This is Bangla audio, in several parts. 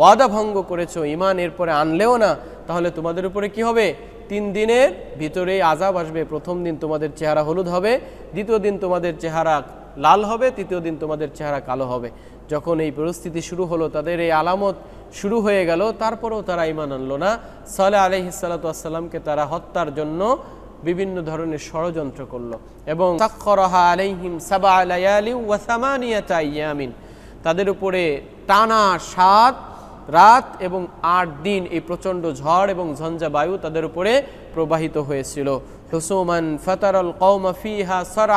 ওয়াদা ভঙ্গ করেছ ইমান এরপরে আনলেও না, তাহলে তোমাদের উপরে কি হবে? তিন দিনের ভিতরেই আজাব আসবে। প্রথম দিন তোমাদের চেহারা হলুদ হবে, দ্বিতীয় দিন তোমাদের চেহারা লাল হবে, তৃতীয় দিন তোমাদের চেহারা কালো হবে। যখন এই পরিস্থিতি শুরু হলো, তাদের এই আলামত শুরু হয়ে গেল, তারপরেও তারা ইমান আনলো না। সালে আলহিসাল্লাতামকে তারা হত্যার জন্য বিভিন্ন ধরনের ষড়যন্ত্র করল এবং সাক্ষরহা আলাইহিম সাবা তাদের উপরে টানা সাত রাত এবং আট দিন এই প্রচণ্ড ঝড় এবং ঝঞ্ঝা বায়ু তাদের উপরে প্রবাহিত হয়েছিল। সরা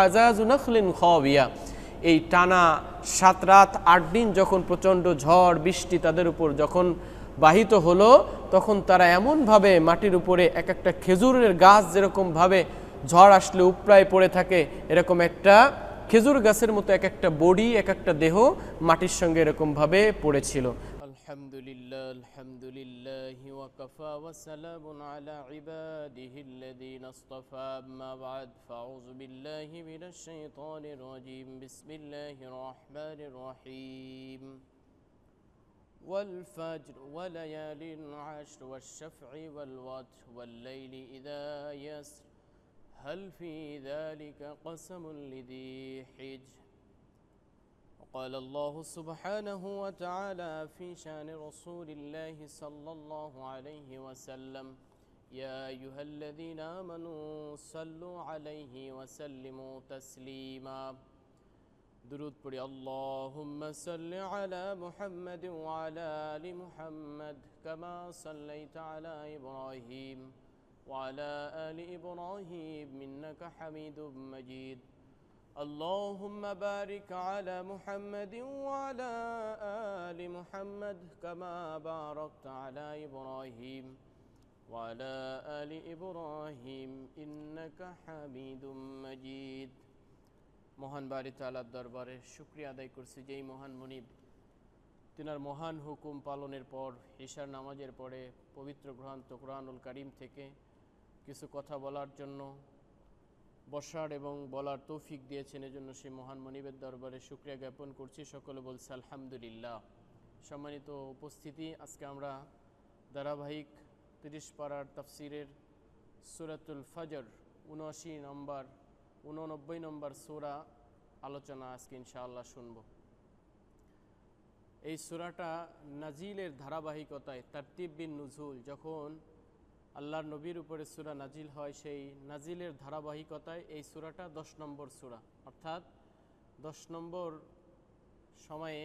আজাজু এই টানা সাত রাত, আট দিন যখন প্রচণ্ড ঝড়, বৃষ্টি তাদের উপর যখন বাহিত হলো, তখন তারা এমনভাবে মাটির উপরে এক একটা খেজুরের গাছ যেরকমভাবে ঝড় আসলে উপরায় পড়ে থাকে, এরকম একটা খেজুর গাছের মতো এক একটা বডি এক একটা দেহ মাটির সঙ্গে এরকমভাবে পড়েছিল আলহামদুলিল্লাহ আলহামদুলিল্লাহ ওয়াকাফা ওয়াসালামু আলা ইবাদিহি الذين اصطفى أما بعد فأعوذ بالله من الشيطان الرجيم بسم الله الرحمن الرحيم والفجر وليال عشر والشفع والوتر والليل إذا يسر هل في ذلك قسم لذي حجر؟ وقال الله سبحانه وتعالى في شأن رسول الله صلى الله عليه وسلم يا أيها الذين آمنوا صلوا عليه وسلموا تسليما. درود পড়ি اللهم صل على محمد وعلى آل محمد كما صليت على إبراهيم. وعلى آل إبراهيم إنك حميد مجيد اللهم بارك على محمد وعلى آل محمد كما باركت على إبراهيم وعلى آل إبراهيم إنك حميد مجيد মহান বাড়ি তালার দরবারে শুক্রিয়া আদায় করছি যেই মহান মনিব তিনার মহান হুকুম পালনের পর ঈশার নামাজের পরে পবিত্র গ্রন্থ কোরআনুল কারিম থেকে কিছু কথা বলার জন্য বসার এবং বলার তৌফিক দিয়েছেন। এজন্য সেই মহান মনিবের দরবারে শুক্রিয়া জ্ঞাপন করছি। সকলে বলছে, আলহামদুলিল্লাহ। সম্মানিত উপস্থিতি, আজকে আমরা ধারাবাহিক তিরিশ পাড়ার তাফসিরের সুরাতুল ফজর, উনআশি নম্বর, উননব্বই নম্বর সোরা আলোচনা আজকে ইনশাআল্লাহ শুনব। এই সুরাটা নাজিলের ধারাবাহিকতায়, তারতিব বিন নুজুল যখন আল্লাহর নবীর উপরে সুরা নাজিল হয় সেই নাজিলের ধারাবাহিকতায় এই সুরাটা দশ নম্বর সুরা। অর্থাৎ দশ নম্বর সময়ে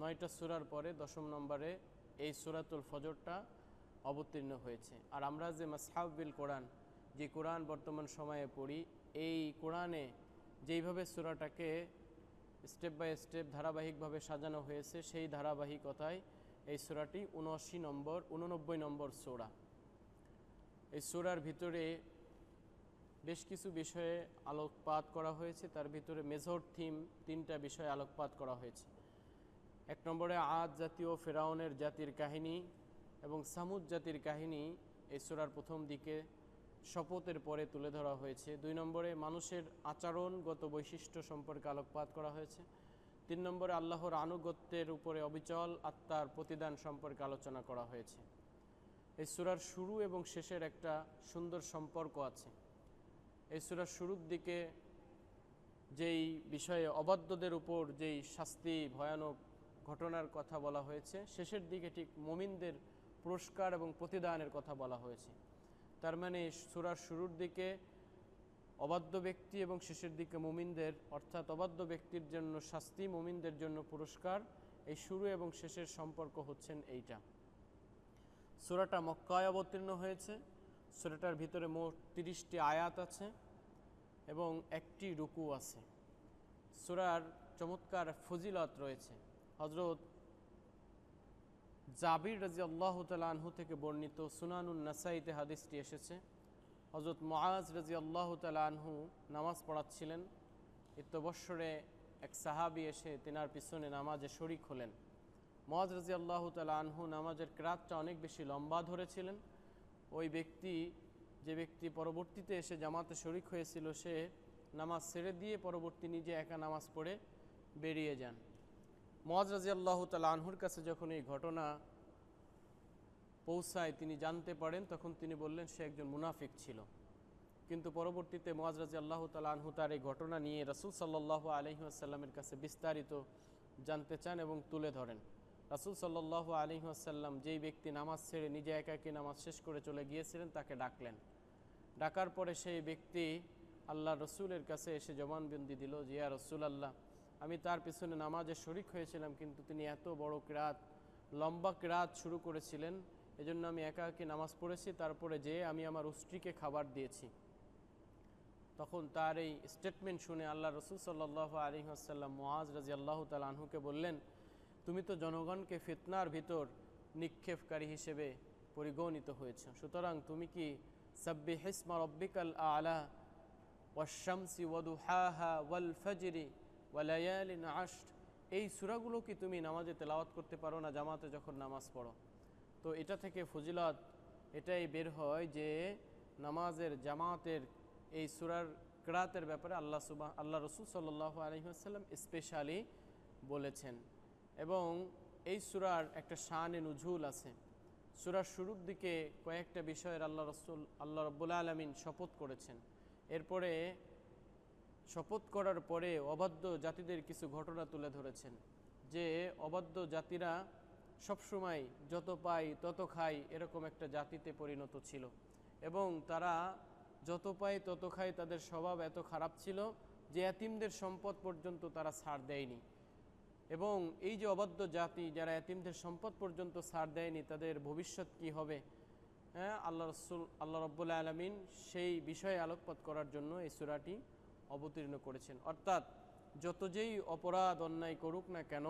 নয়টা সুরার পরে দশম নম্বরে এই সুরাতুল ফজরটা অবতীর্ণ হয়েছে। আর আমরা যে মাসহাবিল কোরআন, যে কোরআন বর্তমান সময়ে পড়ি, এই কোরআনে যেইভাবে সুরাটাকে স্টেপ বাই স্টেপ ধারাবাহিকভাবে সাজানো হয়েছে, সেই ধারাবাহিকতায় এই সুরাটি উনআশি নম্বর উননব্বই নম্বর সুরা। এই সুরার ভিতরে বেশ কিছু বিষয়ে আলোকপাত করা হয়েছে। তার ভিতরে মেজর থিম তিনটা বিষয়ে আলোকপাত করা হয়েছে। এক নম্বরে আদ জাতীয় ফেরাউনের জাতির কাহিনী এবং সামুদ জাতির কাহিনী এই সুরার প্রথম দিকে শপথের পরে তুলে ধরা হয়েছে। দুই নম্বরে মানুষের আচরণগত বৈশিষ্ট্য সম্পর্কে আলোকপাত করা হয়েছে। তিন নম্বরে আল্লাহর আনুগত্যের উপরে অবিচল আত্মার প্রতিদান সম্পর্কে আলোচনা করা হয়েছে। এই সুরার শুরু এবং শেষের একটা সুন্দর সম্পর্ক আছে। এই সুরার শুরুর দিকে যেই বিষয়ে অবাধ্যদের উপর যেই শাস্তি, ভয়ানক ঘটনার কথা বলা হয়েছে, শেষের দিকে ঠিক মমিনদের পুরস্কার এবং প্রতিদানের কথা বলা হয়েছে। তার মানে সুরার শুরুর দিকে অবাধ্য ব্যক্তি এবং শেষের দিকে মুমিনদের, অর্থাৎ অবাধ্য ব্যক্তির জন্য শাস্তি, মুমিনদের জন্য পুরস্কার, এই শুরু এবং শেষের সম্পর্ক হচ্ছেন এইটা। সুরাটা মক্কায় অবতীর্ণ হয়েছে। সুরাটার ভিতরে মোট তিরিশটি আয়াত আছে এবং একটি রুকু আছে। সুরার চমৎকার ফজিলত রয়েছে। হজরত জাবির রাজি আল্লাহ আনহু থেকে বর্ণিত সুনানুন নাসাইতে হাদিসটি এসেছে। হজরত মহাজ রাজি আল্লাহ আনহু নামাজ পড়াচ্ছিলেন। ইত্যবৎসরে এক সাহাবি এসে তেনার পিছনে নামাজে শরিক হলেন। মহাজ রাজি আল্লাহ আনহু নামাজের ক্রাতটা অনেক বেশি লম্বা ধরেছিলেন। ওই ব্যক্তি, যে ব্যক্তি পরবর্তীতে এসে জামাতে শরিক হয়েছিল, সে নামাজ ছেড়ে দিয়ে পরবর্তী নিজে একা নামাজ পড়ে বেরিয়ে যান। মজ রাজি আল্লাহ তালা আনহুর কাছে যখন এই ঘটনা পৌঁছায়, তিনি জানতে পারেন, তখন তিনি বললেন, সে একজন মুনাফিক ছিল। কিন্তু পরবর্তীতে মোয়াজ রাজি আল্লাহ তালা আনহু তার এই ঘটনা নিয়ে রাসুল সাল্লাহ আলহিহাসাল্লামের কাছে বিস্তারিত জানতে চান এবং তুলে ধরেন। রাসুল সাল্লাহ আলহিহাসাল্লাম যেই ব্যক্তি নামাজ ছেড়ে নিজে একাকি নামাজ শেষ করে চলে গিয়েছিলেন, তাকে ডাকলেন। ডাকার পরে সেই ব্যক্তি আল্লাহ রসুলের কাছে এসে জবানবন্দি দিল যে, ইয়া রসুল আল্লাহ আমি তার পিছনে নামাজে শরিক হয়েছিলাম, কিন্তু তিনি এত বড় ক্রাত, লম্বা ক্রাত শুরু করেছিলেন, এজন্য আমি একা একি নামাজ পড়েছি, তারপরে যে আমি আমার স্ত্রীকে খাবার দিয়েছি। তখন তার এই স্টেটমেন্ট শুনে আল্লাহ রসুল সাল্লাহ আলী আসাল্লাম মোয়াজ রাজি আল্লাহ আনহুকে বললেন তুমি তো জনগণকে ফিতনার ভিতর নিক্ষেপকারী হিসেবে পরিগণিত হয়েছ। সুতরাং তুমি কি সাব্বি হিসমা রব্বিকাল আলা ওয়াশামসি ওয়াদুহাহা ওয়াল ফজরি ওয়ালায়ালিন আষ্ট এই সুরাগুলো কি তুমি নামাজে তেলাওয়াত করতে পারো না জামাতে যখন নামাজ পড়ো? তো এটা থেকে ফজিলত এটাই বের হয় যে নামাজের জামাতের এই সুরার ক্রাতের ব্যাপারে আল্লাহ সুবাহ, আল্লাহ রসুল সাল্লাহ আলহিহাসাল্লাম স্পেশালি বলেছেন। এবং এই সুরার একটা শানে নুঝুল আছে। সুরার শুরুর দিকে কয়েকটা বিষয়ের আল্লাহ রসুল, আল্লাহ রব্বুল্লা আলমিন শপথ করেছেন। এরপরে শপথ করার পরে অবাধ্য জাতিদের কিছু ঘটনা তুলে ধরেছেন, যে অবাধ্য জাতিরা সবসময় যত পায় তত খাই এরকম একটা জাতিতে পরিণত ছিল এবং তারা যত পায় তত খায় তাদের স্বভাব এত খারাপ ছিল যে এতিমদের সম্পদ পর্যন্ত তারা ছাড় দেয়নি। এবং এই যে অবাধ্য জাতি যারা এতিমদের সম্পদ পর্যন্ত ছাড় দেয়নি, তাদের ভবিষ্যৎ কি হবে? হ্যাঁ আল্লাহ রসুল, আল্লাহ রব্বুল্লা আলমিন সেই বিষয়ে আলোকপাত করার জন্য এই সুরাটি অবতীর্ণ করেছেন। অর্থাৎ যত যেই অপরাধ অন্যায় করুক না কেন,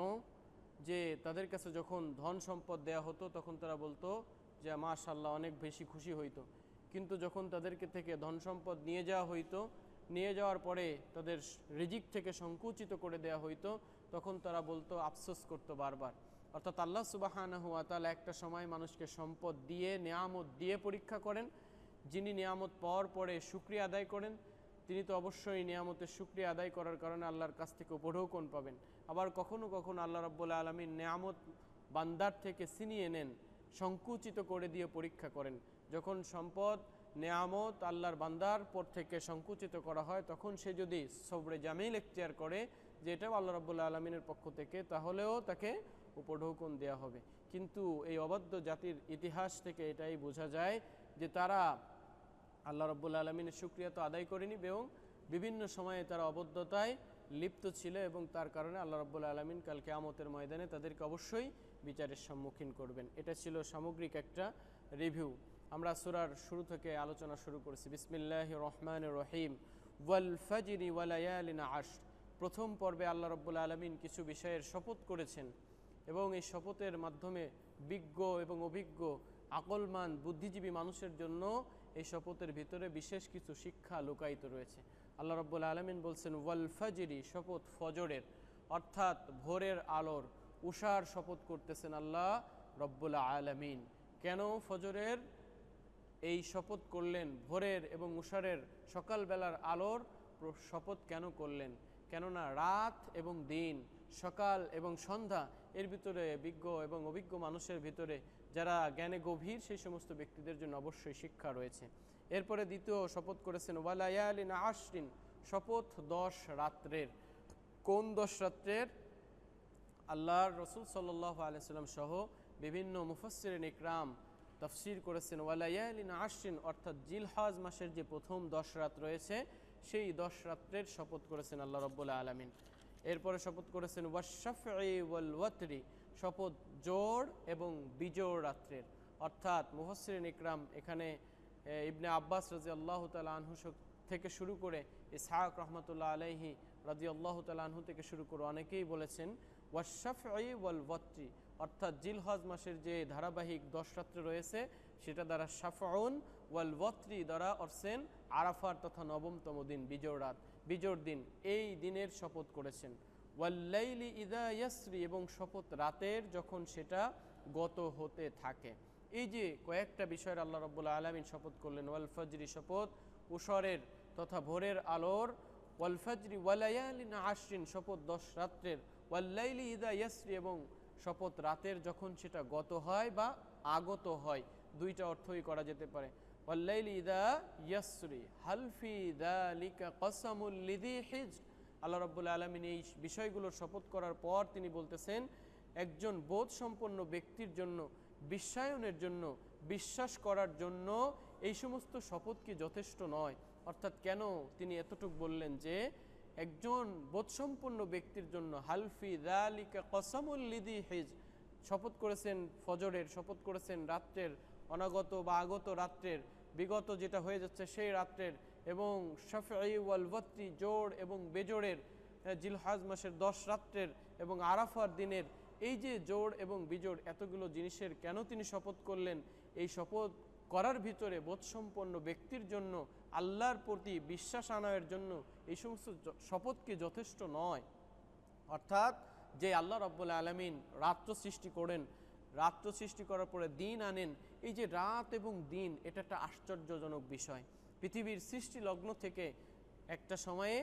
যে তাদের কাছে যখন ধন সম্পদ দেয়া হতো, তখন তারা বলতো যে মাশাল্লাহ অনেক বেশি খুশি হইতো। কিন্তু যখন তাদেরকে থেকে ধন সম্পদ নিয়ে যাওয়া হইতো, নিয়ে যাওয়ার পরে তাদের রিজিক থেকে সংকুচিত করে দেয়া হইতো তখন তারা বলতো, আফসোস করতো বারবার। অর্থাৎ আল্লাহ সুবাহান হুয়া তালা একটা সময় মানুষকে সম্পদ দিয়ে, নিয়ামত দিয়ে পরীক্ষা করেন। যিনি নিয়ামত পাওয়ার পরে সুক্রিয়া আদায় করেন, তিনি তো অবশ্যই নিয়ামতের সুক্রিয়া আদায় করার কারণে আল্লাহর কাছ থেকে উপঢৌকন পাবেন। আবার কখনো কখনো আল্লাহ রব্বুল্লা আলমীর নিয়ামত বান্দার থেকে ছিনিয়ে নেন, সংকুচিত করে দিয়ে পরীক্ষা করেন। যখন সম্পদ, নেয়ামত আল্লাহর বান্দার পর থেকে সংকুচিত করা হয়, তখন সে যদি সবরে জামিল এখতিয়ার করে যে এটাও আল্লাহ রব্বুল্লা আলমিনের পক্ষ থেকে, তাহলেও তাকে উপঢৌকন দেওয়া হবে। কিন্তু এই অবাধ্য জাতির ইতিহাস থেকে এটাই বোঝা যায় যে তারা আল্লাহ রব্বুল্লা আলমিনের সুক্রিয়া তো আদায় করেনি এবং বিভিন্ন সময়ে তারা অবদ্ধতায় লিপ্ত ছিল এবং তার কারণে আল্লাহ রব্বুল্লা আলমিন কালকে আমতের ময়দানে তাদেরকে অবশ্যই বিচারের সম্মুখীন করবেন। এটা ছিল সামগ্রিক একটা রিভিউ। আমরা সুরার শুরু থেকে আলোচনা শুরু করেছি। বিসমিল্লাহ রহমান রহিম। ওয়াল ফাজিরি ওয়ালায়ালিনা আশ প্রথম পর্বে আল্লাহ রব্বুল আলমিন কিছু বিষয়ের শপথ করেছেন এবং এই শপথের মাধ্যমে বিজ্ঞ এবং অভিজ্ঞ, আকলমান, বুদ্ধিজীবী মানুষের জন্য এই শপথের ভিতরে বিশেষ কিছু শিক্ষা লুকায়িত রয়েছে। আল্লাহ রব্বুল আলমিন বলছেন, ওয়াল ফাজিরি শপথ ফজরের, অর্থাৎ ভোরের আলোর, উষার শপথ করতেছেন আল্লাহ রব্বুল আলমিন। কেন ফজরের? এই শপথ করলেন ভোরের এবং উষারের সকালবেলার আলোর শপথ কেন করলেন? কেননা রাত এবং দিন, সকাল এবং সন্ধ্যা এর ভিতরে বিজ্ঞ এবং অভিজ্ঞ মানুষের ভিতরে যারা জ্ঞানে গভীর সেই সমস্ত ব্যক্তিদের জন্য অবশ্যই শিক্ষা রয়েছে। এরপরে দ্বিতীয় শপথ করেছেন ওয়ালায়ালিন আশরিন শপথ দশ রাত্রের। কোন দশ রাত্রের? আল্লাহর রসুল সাল্লাহ আলিয়াল্লাম সহ বিভিন্ন মুফসির ইকরাম তফসির করেছেন ওয়ালায়ালিন আশরিন অর্থাৎ জিলহাজ মাসের যে প্রথম দশ রাত রয়েছে সেই দশ রাত্রের শপথ করেছেন আল্লাহ রব্বুল্লা আলমিন। এরপরে শপথ করেছেন ওয়াশাফি শপথ জোড় এবং বিজোড় রাত্রের। অর্থাৎ মুহসিন ইকরাম এখানে ইবনে আব্বাস রাজি আল্লাহ আনহু থেকে শুরু করে ইসহাক রহমতুল্লাহ আলহি রাজি আল্লাহ আনহু থেকে শুরু করে অনেকেই বলেছেন ওয়াশাফি ওয়াল ওয়াত্রি অর্থাৎ জিলহজ মাসের যে ধারাবাহিক দশ রাত্রে রয়েছে সেটা দ্বারা সাফাউন ওয়াল ওয়াত্রি দ্বারা অর্সেন আরাফার তথা নবমতম দিন বিজোর রাত বিজোর দিন, এই দিনের শপথ করেছেন। ওয়াল্লাইলি ইদা ইয়াসরি, এবং শপথ রাতের যখন সেটা গত হতে থাকে। এই যে কয়েকটা বিষয়ের আল্লাহ রব্বুল্লা আলমিন শপথ করলেন, ওয়াল ফজরি শপথ উষরের তথা ভোরের আলোর, ওয়াল ফজরি ওয়ালায়ালিন আশরিন, শপথ দশ রাত্রের ওয়াল্লাইলি ইদা ইয়াসরি, এবং শপথ রাতের যখন সেটা গত হয় বা আগত হয়। দুইটা অর্থই করা যেতে পারে। হালফি হিজ আল্লাহ রাব্বুল আলমিন এই বিষয়গুলোর শপথ করার পর তিনি বলতেছেন, একজন বোধ সম্পন্ন ব্যক্তির জন্য, বিশ্বায়নের জন্য, বিশ্বাস করার জন্য এই সমস্ত শপথ কি যথেষ্ট নয়? অর্থাৎ কেন তিনি এতটুক বললেন যে, একজন বোধসম্পন্ন ব্যক্তির জন্য হালফি দালিকা কসামুল লিদি হিজ শপথ করেছেন ফজরের, শপথ করেছেন রাত্রের অনাগত বা আগত রাত্রের, বিগত যেটা হয়ে যাচ্ছে সেই রাত্রের এবং শাফি জোড় এবং বেজোড়ের জিলহাজ মাসের দশ রাত্রের এবং আরাফার দিনের এই যে জোড় এবং বিজোড় এতগুলো জিনিসের কেন তিনি শপথ করলেন? এই শপথ করার ভিতরে বোধসম্পন্ন ব্যক্তির জন্য, আল্লাহর প্রতি বিশ্বাস আনয়ের জন্য এই সমস্ত শপথকে যথেষ্ট নয়? অর্থাৎ যে আল্লাহ রব্বুল আলমিন রাত্র সৃষ্টি করেন রাত্র সৃষ্টি করার পরে দিন আনেন। এই যে রাত এবং দিন, এটা একটা আশ্চর্যজনক বিষয়। পৃথিবীর সৃষ্টি লগ্ন থেকে একটা সময়ে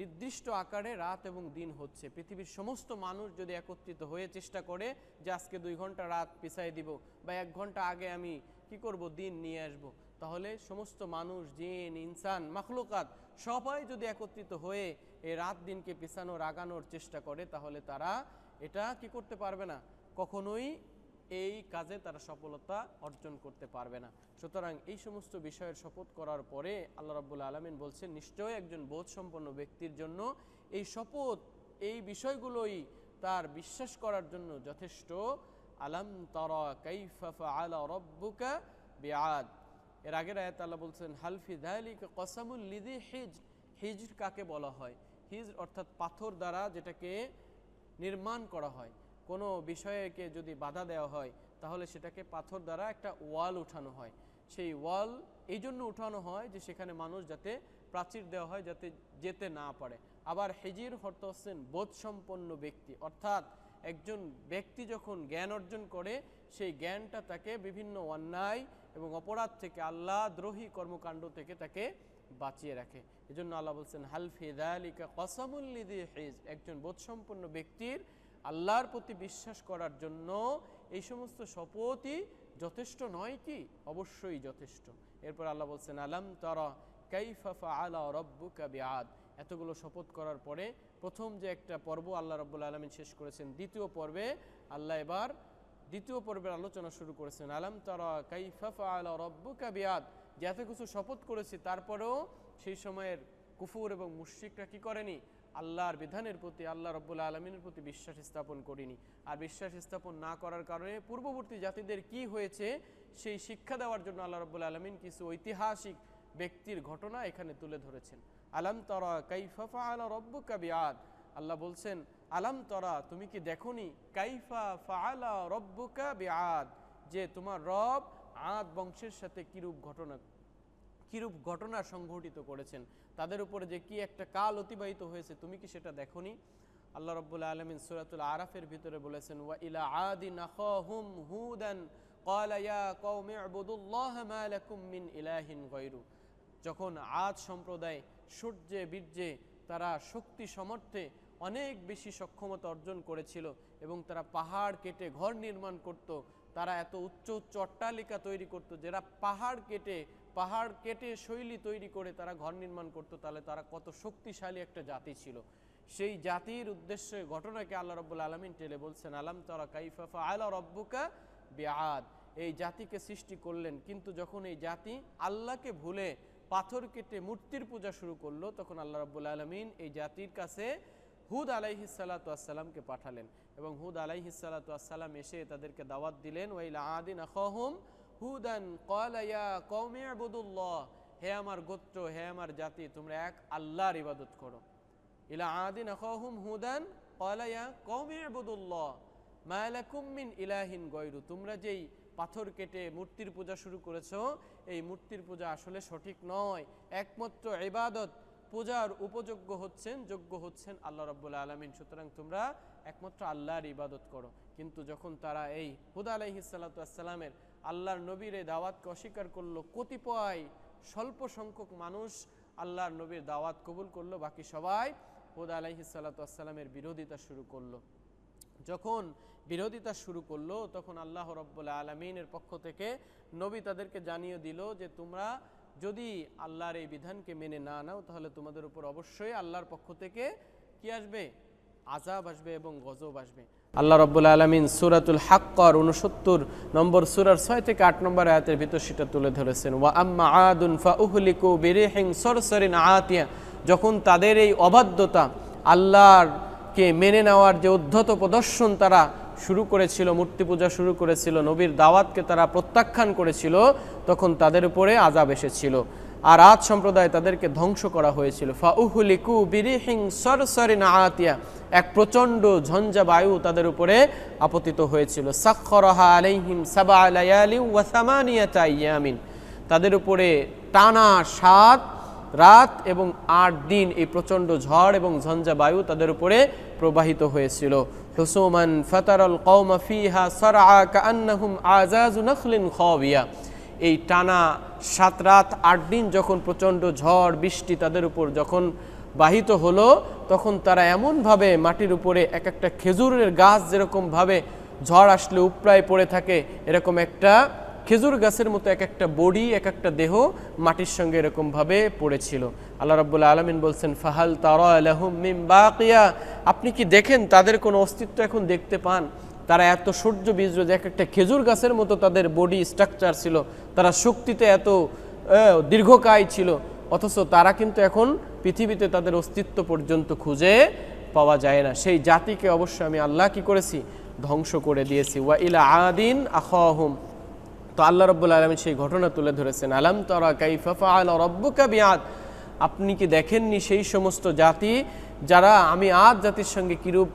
নির্দিষ্ট আকারে রাত এবং দিন হচ্ছে। পৃথিবীর সমস্ত মানুষ যদি একত্রিত হয়ে চেষ্টা করে যে আজকে দুই ঘণ্টা রাত পিছাই দিব বা এক ঘণ্টা আগে আমি কি করব, দিন নিয়ে আসব, তাহলে সমস্ত মানুষ, জিন, ইনসান, মাখলুকাত সবাই যদি একত্রিত হয়ে এই রাত দিনকে পিছানোর, আগানোর চেষ্টা করে, তাহলে তারা এটা কি করতে পারবে না? কখনোই এই কাজে তারা সফলতা অর্জন করতে পারবে না। সুতরাং এই সমস্ত বিষয়ের শপথ করার পরে আল্লাহ রাব্বুল আলমিন বলছেন, নিশ্চয়ই একজন বোধসম্পন্ন ব্যক্তির জন্য এই শপথ, এই বিষয়গুলোই তার বিশ্বাস করার জন্য যথেষ্ট। আলাম তারা আলা এর আগের আয়াত আল্লাহ বলছেন হালফি দালিক কসামুল লিদি হিজ হিজ কাকে বলা হয়? হিজ অর্থাৎ পাথর দ্বারা যেটাকে নির্মাণ করা হয়। কোনো বিষয়কে যদি বাধা দেওয়া হয়, তাহলে সেটাকে পাথর দ্বারা একটা ওয়াল উঠানো হয়। সেই ওয়াল এই জন্য উঠানো হয় যে সেখানে মানুষ যাতে প্রাচীর দেওয়া হয়, যাতে যেতে না পারে। আবার হেজির অর্থ হচ্ছেন বোধসম্পন্ন ব্যক্তি। অর্থাৎ একজন ব্যক্তি যখন জ্ঞান অর্জন করে, সেই জ্ঞানটা তাকে বিভিন্ন অন্যায় এবং অপরাধ থেকে, আল্লাহ দ্রোহী কর্মকাণ্ড থেকে তাকে বাঁচিয়ে রাখে। এজন্য আল্লাহ বলছেন হালফি দালিকা কসামুল্লিদি হিজ। একজন বোধসম্পন্ন ব্যক্তির আল্লাহর প্রতি বিশ্বাস করার জন্য এই সমস্ত শপথই যথেষ্ট নয় কি? অবশ্যই যথেষ্ট। এরপর আল্লাহ বলছেন, আলাম তারা কাইফাফা আলা রব্বুকা বিআদ। এতগুলো শপথ করার পরে প্রথম যে একটা পর্ব আল্লাহ রব্বুল আলমিন শেষ করেছেন, দ্বিতীয় পর্বে আল্লাহ এবার দ্বিতীয় পর্বের আলোচনা শুরু করেছেন, আলাম তারা কাইফাফা আলা রব্বুকা বিআদ। যে এত কিছু শপথ করেছি, তারপরেও সেই সময়ের কুফুর এবং মুশ্রিকরা কি করেনি? আল্লাহর বিধানের প্রতি, আল্লাহ রব্বুল আলমিনের প্রতি বিশ্বাস স্থাপন করিনি। আর বিশ্বাস স্থাপন না করার কারণে পূর্ববর্তী জাতিদের কি হয়েছে, সেই শিক্ষা দেওয়ার জন্য আল্লাহ রব্বুল আলমিন কিছু ঐতিহাসিক ব্যক্তির ঘটনা এখানে তুলে ধরেছেন। আলাম তরা কাইফা আলা রব্বুকা বিআদ। আল্লাহ বলছেন, আলাম তরা, তুমি কি দেখনি? কাইফা ফাআলা রব্বুকা বিআদ। যে তোমার রব আদ বংশের সাথে কিরূপ ঘটনা কিরূপ ঘটনা সংঘটিত করেছেন, তাদের উপরে যে কি একটা কাল অতিবাহিত হয়েছে, তুমি কি সেটা দেখনি? আল্লাহ রব আলমিন সুরাতুল আরাফের ভিতরে বলেছেন, ওয়া ইলা আদি নাহুম হুদান মিন ইলাহিন যখন আজ সম্প্রদায় সূর্যে, বীর্যে তারা শক্তি সমর্থে অনেক বেশি সক্ষমতা অর্জন করেছিল এবং তারা পাহাড় কেটে ঘর নির্মাণ করত, তারা এত উচ্চ উচ্চ অট্টালিকা তৈরি করত, যারা পাহাড় কেটে পাহাড় কেটে শৈলী তৈরি করে তারা ঘর নির্মাণ করত, তাহলে তারা কত শক্তিশালী একটা জাতি ছিল। সেই জাতির উদ্দেশ্যে ঘটনাকে আল্লাহ রব্বুল আলমিন টেলে বলছেন, আলাম তারা কাইফাফা আলা রব্বুকা বেআদ। এই জাতিকে সৃষ্টি করলেন, কিন্তু যখন এই জাতি আল্লাহকে ভুলে পাথর কেটে মূর্তির পূজা শুরু করল, তখন আল্লাহ রব্বুল আলমিন এই জাতির কাছে হুদ আলাইহিসাল্লাতামকে পাঠালেন। এবং হুদ আলাইহিসাল্লাতাম এসে তাদেরকে দাওয়াত দিলেন, ওয়াইলা আদিন আখহম হুদান কলাইয়া কৌমে আবুদুল্লাহ হে আমার গোত্র, হে আমার জাতি, তোমরা এক আল্লাহর ইবাদত করো। ইলা আদিন আখহম হুদান কলাইয়া কৌমে আবুদুল্লাহ মায়ালাকুম মিন ইলাহিন গয়রু, তোমরা যেই পাথর কেটে মূর্তির পূজা শুরু করেছ, এই মূর্তির পূজা আসলে সঠিক নয়। একমাত্র ইবাদত, পূজার উপযোগ্য হচ্ছেন, যোগ্য হচ্ছেন আল্লাহ রব্বুল্লা আলমিন, সুতরাং তোমরা একমাত্র আল্লাহর ইবাদত করো। কিন্তু যখন তারা এই হুদা আলাইহিসাল্লাতামের আল্লাহর নবীর এই দাওয়াতকে অস্বীকার করল। কতিপয় স্বল্প সংখ্যক মানুষ আল্লাহর নবীর দাওয়াত কবুল করল, বাকি সবাই হুদ আলাইহিসাল্লাতামের বিরোধিতা শুরু করল। যখন বিরোধিতা শুরু করল, তখন আল্লাহ রব্বুল আলমিনের পক্ষ থেকে নবী তাদেরকে জানিয়ে দিল যে, তোমরা যদি আল্লাহর এই বিধানকে মেনে না নাও, তাহলে তোমাদের উপর অবশ্যই আল্লাহর পক্ষ থেকে কি আসবে? আজাব আসবে এবং গজব আসবে। আল্লাহ রব্বুল আলমিন সুরাতুল হাক্কর উনসত্তর নম্বর সুরার ছয় থেকে আট নম্বর আয়াতের ভিতর সেটা তুলে ধরেছেন। ওয়া আম্মা আদুন উহলিকু বিরিহিং সরসরিন আতিয়া। যখন তাদের এই অবাধ্যতা আল্লাহরকে মেনে নেওয়ার যে উদ্ধত প্রদর্শন তারা শুরু করেছিল, মূর্তি পূজা শুরু করেছিল, নবীর দাওয়াতকে তারা প্রত্যাখ্যান করেছিল, তখন তাদের উপরে আজাব এসেছিল। আর আজ সম্প্রদায় তাদেরকে ধ্বংস করা হয়েছিল। ফাউহুলিকু বিরিহিং সরসরিন আতিয়া। এক প্রচণ্ড ঝঞ্ঝা বায়ু তাদের উপরে আপতিত হয়েছিল। সাক্ষরহা আলাইহিম সাবা আলায়ালি ওয়াসামানিয়াতা ইয়ামিন তাদের উপরে টানা সাত রাত এবং আট দিন এই প্রচণ্ড ঝড় এবং ঝঞ্ঝা বায়ু তাদের উপরে প্রবাহিত হয়েছিল। হুসুমান ফাতারল কৌমা ফিহা সরা কান্নাহুম আজাজু নখলিন খাবিয়া। এই টানা সাত রাত, আট দিন যখন প্রচণ্ড ঝড়, বৃষ্টি তাদের উপর যখন বাহিত হলো, তখন তারা এমনভাবে মাটির উপরে এক একটা খেজুরের গাছ যেরকমভাবে ঝড় আসলে উপরায় পড়ে থাকে, এরকম একটা খেজুর গাছের মতো এক একটা বডি, এক একটা দেহ মাটির সঙ্গে এরকমভাবে পড়েছিল। আল্লাহ রাব্বুল আলমিন বলছেন, ফাহাল তারা মিম বাকিয়া। আপনি কি দেখেন তাদের কোনো অস্তিত্ব এখন দেখতে পান? তারা এত সূর্য বীজ যে এক একটা খেজুর গাছের মতো তাদের বডি স্ট্রাকচার ছিল, তারা শক্তিতে এত দীর্ঘকায় ছিল, অথচ তারা কিন্তু এখন পৃথিবীতে তাদের অস্তিত্ব পর্যন্ত খুঁজে পাওয়া যায় না। সেই জাতিকে অবশ্য আমি আল্লাহ কি করেছি? ধ্বংস করে দিয়েছি। ওয়া ইলা আদিন আখাহুম। তো আল্লাহ রব্বুল আলমী সেই ঘটনা তুলে ধরেছেন, আলাম তরা বিআদ? আপনি কি দেখেননি সেই সমস্ত জাতি, যারা আমি আজ জাতির সঙ্গে কিরূপ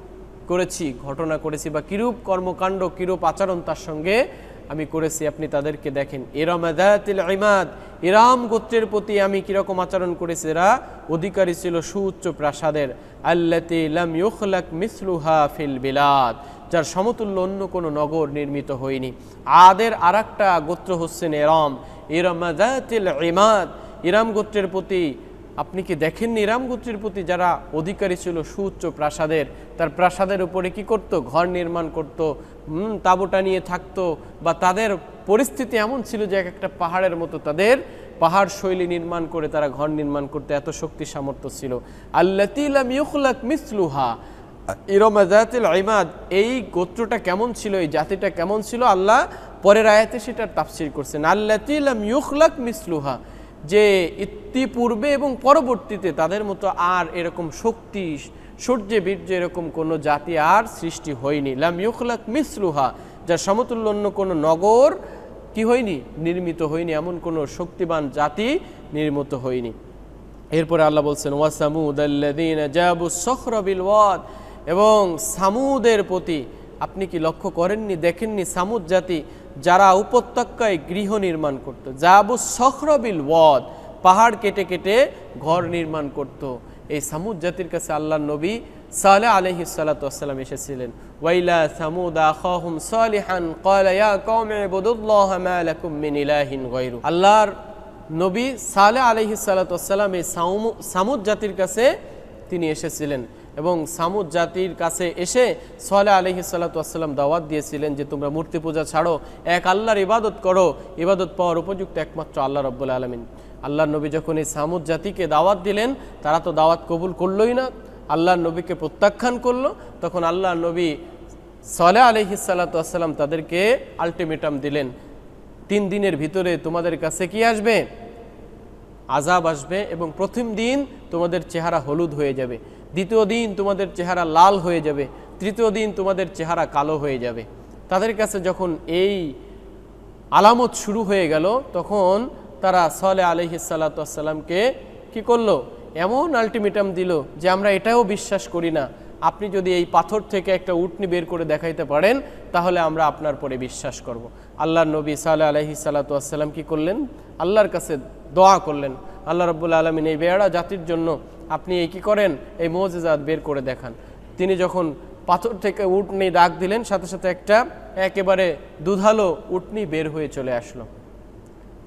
করেছি, ঘটনা করেছি বা কিরূপ কর্মকাণ্ড, কিরূপ আচরণ তার সঙ্গে আমি করেছি, আপনি তাদেরকে দেখেন। এরামাদাতিল ইমাদ, ইরাম গোত্রের প্রতি আমি কীরকম আচরণ করেছি, এরা অধিকারী ছিল সুউচ্চ প্রাসাদের। ফিল বিলাদ, যার সমতুল্য অন্য কোনো নগর নির্মিত হয়নি। আদের আর গোত্র হচ্ছেন এরম ইরামাদাতিল ইমাদ। ইরাম গোত্রের প্রতি আপনি কি দেখেননি ইরাম গোত্রের প্রতি যারা অধিকারী ছিল সুউচ্চ প্রাসাদের? তার প্রাসাদের উপরে কি করত? ঘর নির্মাণ করত তাঁবুটা নিয়ে থাকতো, বা তাদের পরিস্থিতি এমন ছিল যে এক একটা পাহাড়ের মতো তাদের পাহাড় শৈলী নির্মাণ করে তারা ঘর নির্মাণ করতে এত শক্তি সামর্থ্য ছিল। আল্লাতিলাম ইউখলাক মিসলুহা। ইমাদ, এই গোত্রটা কেমন ছিল, এই জাতিটা কেমন ছিল? আল্লাহ পরের আয়াতে সেটার তাফসির করছেন। ইউখলাক মিসলুহা। যে ইতিপূর্বে এবং পরবর্তীতে তাদের মতো আর এরকম শক্তি, সূর্যে বীর্য এরকম কোনো জাতি আর সৃষ্টি হয়নি। লাম ইউখলাক মিসলুহা যার সমতুল্য অন্য কোনো নগর কি হয়নি? নির্মিত হয়নি। এমন কোনো শক্তিবান জাতি নির্মিত হয়নি। এরপরে আল্লাহ বলছেন ওয়াসামুদ এবং সামুদের প্রতি আপনি কি লক্ষ্য করেননি, দেখেননি সামুদ জাতি? যারা উপত্যকায় গৃহ নির্মাণ করত। জাবু সখর বিল ওয়াদ, পাহাড় কেটে কেটে ঘর নির্মাণ করত। এই সামুদ জাতির কাছে আল্লাহ নবী সালে আলহি সালাতাম এসেছিলেন। ওয়াইলা সামুদ আখাহুম সালিহান ইবুদুল্লাহ মিন ইলাহিন গায়রু। আল্লাহর নবী সালে আলহি সালাতাম এই সামুদ জাতির কাছে তিনি এসেছিলেন। এবং সামুদ জাতির কাছে এসে সালে আলহি সাল্লাতাম দাওয়াত দিয়েছিলেন যে, তোমরা মূর্তি পূজা ছাড়ো, এক আল্লাহর ইবাদত করো। ইবাদত পাওয়ার উপযুক্ত একমাত্র আল্লাহ রব্বুল আলমিন। আল্লাহ নবী যখন এই সামুদ জাতিকে দাওয়াত দিলেন, তারা তো দাওয়াত কবুল করলোই না। আল্লাহর নবীকে প্রত্যাখ্যান করল, তখন আল্লাহ নবী সালে আলহি সাল্লাতাম তাদেরকে আলটিমেটাম দিলেন, তিন দিনের ভিতরে তোমাদের কাছে কি আসবে? আজাব আসবে এবং প্রথম দিন তোমাদের চেহারা হলুদ হয়ে যাবে। দ্বিতীয় দিন তোমাদের চেহারা লাল হয়ে যাবে, তৃতীয় দিন তোমাদের চেহারা কালো হয়ে যাবে। তাদের কাছে যখন এই আলামত শুরু হয়ে গেল, তখন তারা সলে আলহিসাল্লাতামকে কি করল? এমন আলটিমেটাম দিল যে আমরা এটাও বিশ্বাস করি না। আপনি যদি এই পাথর থেকে একটা উটনি বের করে দেখাইতে পারেন, তাহলে আমরা আপনার পরে বিশ্বাস করব। আল্লাহর নবী সাল্লাহ আলহি সাল্লাতাম কি করলেন? আল্লাহর কাছে দোয়া করলেন। আল্লাহ রব্বুল আলমিন এই বেড়া জাতির জন্য আপনি এই কি করেন? এই মোজেজাত বের করে দেখান। তিনি যখন পাথর থেকে উটনি ডাক দিলেন, সাথে সাথে একটা একেবারে দুধালো উটনি বের হয়ে চলে আসলো।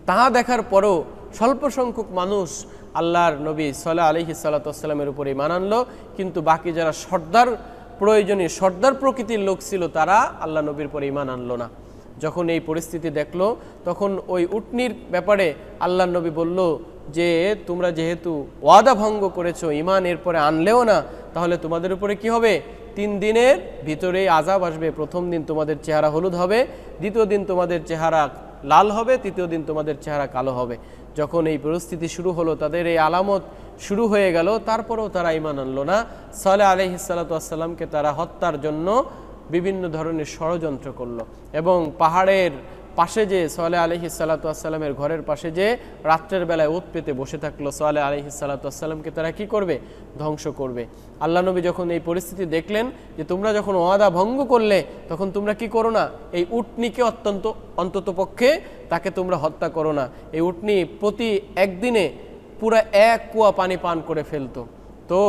তা দেখার পরও স্বল্প সংখ্যক মানুষ আল্লাহর নবী সাল্লাহ আলহি সাল্লাতামের উপরে ইমান আনলো। কিন্তু বাকি যারা সর্দার, প্রয়োজনীয় সর্দার প্রকৃতির লোক ছিল, তারা আল্লাহ নবীর পরে ইমান আনলো না। যখন এই পরিস্থিতি দেখল, তখন ওই উটনির ব্যাপারে আল্লাহ নবী বলল যে তোমরা যেহেতু ওয়াদা ভঙ্গ করেছ ইমান এরপরে আনলেও না, তাহলে তোমাদের উপরে কি হবে? তিন দিনের ভিতরেই আজাব আসবে। প্রথম দিন তোমাদের চেহারা হলুদ হবে, দ্বিতীয় দিন তোমাদের চেহারা লাল হবে, তৃতীয় দিন তোমাদের চেহারা কালো হবে। যখন এই পরিস্থিতি শুরু হলো, তাদের এই আলামত শুরু হয়ে গেল, তারপরেও তারা ইমান আনলো না। সালে আলহিসাল্লাতামকে তারা হত্যার জন্য বিভিন্ন ধরনের ষড়যন্ত্র করল এবং পাহাড়ের পাশে যে সোয়ালে আলহি সাল্লাতামের ঘরের পাশে যে রাত্রের বেলায় ওত পেতে বসে থাকল সোয়ালে আলহি সাল্লাতামকে তারা কি করবে? ধ্বংস করবে। আল্লাহ নবী যখন এই পরিস্থিতি দেখলেন যে তোমরা যখন ওয়াদা ভঙ্গ করলে, তখন তোমরা কি করো না? এই উটনিকে অত্যন্ত, অন্তত পক্ষে তাকে তোমরা হত্যা করো না। এই উটনি প্রতি একদিনে পুরা এক কুয়া পানি পান করে ফেলতো। তো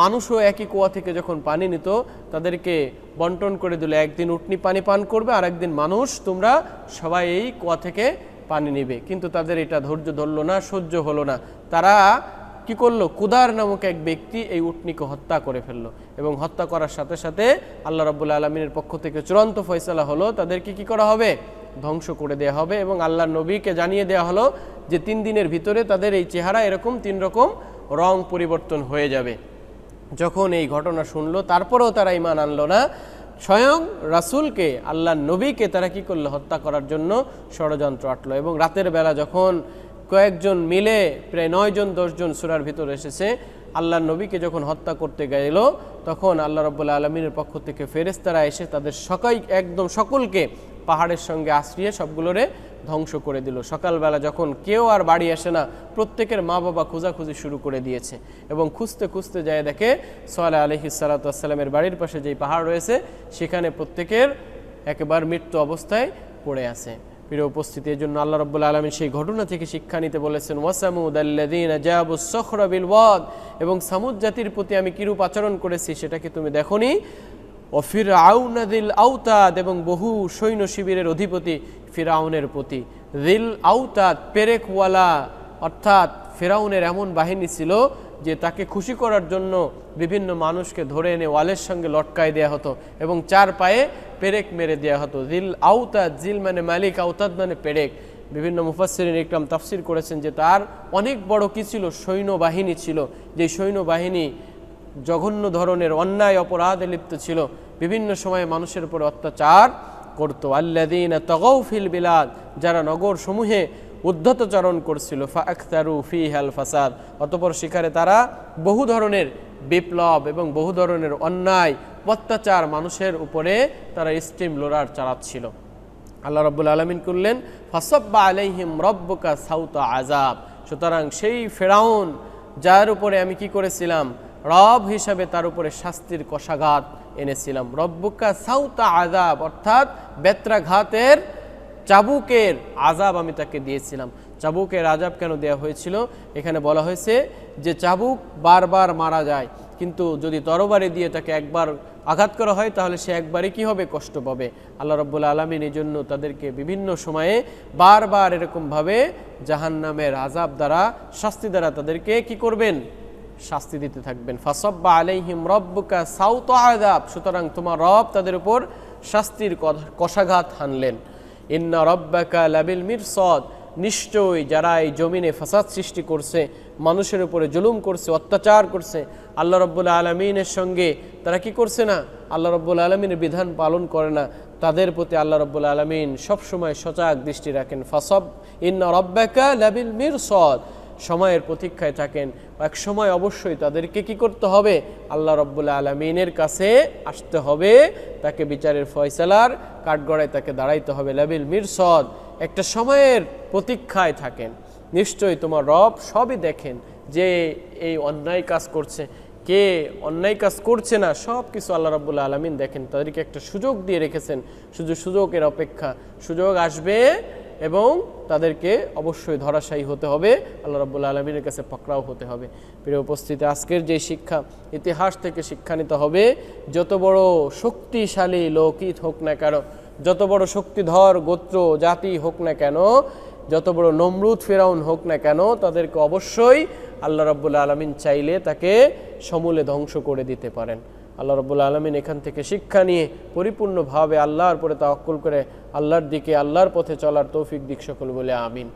মানুষও একই কুয়া থেকে যখন পানি নিত, তাদেরকে বন্টন করে দিল, একদিন উটনি পানি পান করবে আর একদিন মানুষ, তোমরা সবাই এই কুয়া থেকে পানি নিবে। কিন্তু তাদের এটা ধৈর্য ধরলো না, সহ্য হলো না। তারা কি করল? কুদার নামক এক ব্যক্তি এই উটনিকে হত্যা করে ফেলল এবং হত্যা করার সাথে সাথে আল্লাহ রব্বুল্লা আলমিনের পক্ষ থেকে চূড়ান্ত ফয়সলা হলো, তাদেরকে কি করা হবে? ধ্বংস করে দেওয়া হবে এবং আল্লাহ নবীকে জানিয়ে দেওয়া হলো যে তিন দিনের ভিতরে তাদের এই চেহারা এরকম তিন রকম রং পরিবর্তন হয়ে যাবে। যখন এই ঘটনা শুনলো, তারপরেও তারা ইমান আনলো না। স্বয়ং রাসুলকে, আল্লাহ নবীকে তারা কি করল? হত্যা করার জন্য ষড়যন্ত্র আটলো এবং রাতের বেলা যখন কয়েকজন মিলে, প্রায় নয়জন দশজন সুরার ভিতর এসেছে, আল্লাহ নবীকে যখন হত্যা করতে গেল, তখন আল্লাহ রব্বুল্লা আলমিনের পক্ষ থেকে ফেরেস্তারা এসে তাদের সকাই, একদম সকলকে পাহাড়ের সঙ্গে আশ্রিয়ে সবগুলোরে ধ্বংস করে দিল। সকালবেলা যখন কেউ আর বাড়ি আসে না, প্রত্যেকের মা বাবা খোঁজাখুঁজি শুরু করে দিয়েছে এবং খুঁজতে খুঁজতে যায় দেখে সোয়ালে আলহি সালাতামের বাড়ির পাশে যেই পাহাড় রয়েছে, সেখানে প্রত্যেকের একেবারে মৃত্যু অবস্থায় পড়ে আছে। প্রিয় উপস্থিতি এর জন্য আল্লাহ রব্বুল আলমী সেই ঘটনা থেকে শিক্ষা নিতে বলেছেন, ওয়াসামুদ আল্লাদিন এবং সামুদ জাতির প্রতি আমি কিরূপ আচরণ করেছি সেটাকে তুমি দেখনি? ও ফির আউনাদিল আউতাদ এবং বহু সৈন্য শিবিরের অধিপতি ফিরাউনের প্রতি। দিল আউতাদ পেরেকওয়ালা, অর্থাৎ ফেরাউনের এমন বাহিনী ছিল যে তাকে খুশি করার জন্য বিভিন্ন মানুষকে ধরে এনে ওয়ালের সঙ্গে লটকায় দেওয়া হতো এবং চার পায়ে পেরেক মেরে দেওয়া হতো। দিল আউতাদ, জিল মানে মালিক, আউতাদ মানে পেরেক। বিভিন্ন মুফাসসিরিন ইকরাম তাফসির করেছেন যে তার অনেক বড় কি ছিল? সৈন্যবাহিনী ছিল। যে সৈন্যবাহিনী জঘন্য ধরনের অন্যায়, অপরাধে লিপ্ত ছিল। বিভিন্ন সময়ে মানুষের উপর অত্যাচার করতো। আল্লাদিন তগৌফিল বিলাদ, যারা নগর সমূহে উদ্ধতচরণ করছিল। ফাখতারু ফি হাল ফাসাদ, অতপর শিকারে তারা বহু ধরনের বিপ্লব এবং বহু ধরনের অন্যায়, অত্যাচার মানুষের উপরে তারা স্টিম লোরার চালাচ্ছিল। আল্লাহ রব্বুল আলমিন করলেন, ফসব্বা আলাইহিম রব্বকা সাউতা আজাব সুতরাং সেই ফেরাউন, যার উপরে আমি কি করেছিলাম? রব হিসাবে তার উপরে শাস্তির কষাঘাত এনেছিলাম। রব্বুকা সাউতা আজাব অর্থাৎ বেত্রাঘাতের, চাবুকের আজাব আমি তাকে দিয়েছিলাম। চাবুকের আজাব কেন দেওয়া হয়েছিল? এখানে বলা হয়েছে যে চাবুক বারবার মারা যায়, কিন্তু যদি তরবারি দিয়ে তাকে একবার আঘাত করা হয়, তাহলে সে একবারই কি হবে? কষ্ট পাবে। আল্লাহ রব্বুল আলমিন এই জন্য তাদেরকে বিভিন্ন সময়ে বারবার এরকমভাবে জাহান্নামের আজাব দ্বারা, শাস্তি দ্বারা তাদেরকে কি করবেন? শাস্তি দিতে থাকবেন। ফাসব্বা আলাইহিম রব্বুকা সাউত আজাব সুতরাং তোমার রব তাদের উপর শাস্তির কষাঘাত হানলেন। ইন্না রব্বাকা লাবিল মিরসদ। নিশ্চয়ই যারা এই জমিনে ফাসাদ সৃষ্টি করছে, মানুষের উপরে জুলুম করছে, অত্যাচার করছে, আল্লাহ রব্বুল্লা আলমিনের সঙ্গে তারা কি করছে না? আল্লাহ রব্বুল আলমিনের বিধান পালন করে না। তাদের প্রতি আল্লাহ রব্বুল আলমিন সবসময় সজাগ দৃষ্টি রাখেন। ফাসব ইন্না রব্বাকা লাবিল মিরসদ। সময়ের প্রতীক্ষায় থাকেন এক সময় অবশ্যই তাদেরকে কি করতে হবে? আল্লাহ রব্বুল্লা আলমিনের কাছে আসতে হবে। তাকে বিচারের ফয়সালার কাঠগড়ায় তাকে দাঁড়াইতে হবে। লাবিল মিরসদ, একটা সময়ের প্রতীক্ষায় থাকেন। নিশ্চয়ই তোমার রব সবই দেখেন যে এই অন্যায় কাজ করছে। কে অন্যায় কাজ করছে না সব কিছু আল্লাহ রব্বুল্লা আলমিন দেখেন। তাদেরকে একটা সুযোগ দিয়ে রেখেছেন। শুধু সুযোগের অপেক্ষা। সুযোগ আসবে এবং তাদেরকে অবশ্যই ধরাশায়ী হতে হবে। আল্লাহ রব্বুল্লা আলমিনের কাছে পকড়াও হতে হবে। প্রিয় উপস্থিতি, আজকের যে শিক্ষা, ইতিহাস থেকে শিক্ষা নিতে হবে। যত বড় শক্তিশালী লোকিত হোক না কেন, যত বড় শক্তিধর গোত্র, জাতি হোক না কেন, যত বড় নমরুদ ফেরাউন হোক না কেন, তাদেরকে অবশ্যই আল্লাহ রব্বুল আলমিন চাইলে তাকে সমূলে ধ্বংস করে দিতে পারেন। আল্লাহ রবুল্লা আলমিন এখান থেকে শিক্ষা নিয়ে পরিপূর্ণভাবে আল্লাহর পরে তা তাওয়াক্কুল করে আল্লাহর দিকে, আল্লাহর পথে চলার তৌফিক দিক সকল বলে আমিন।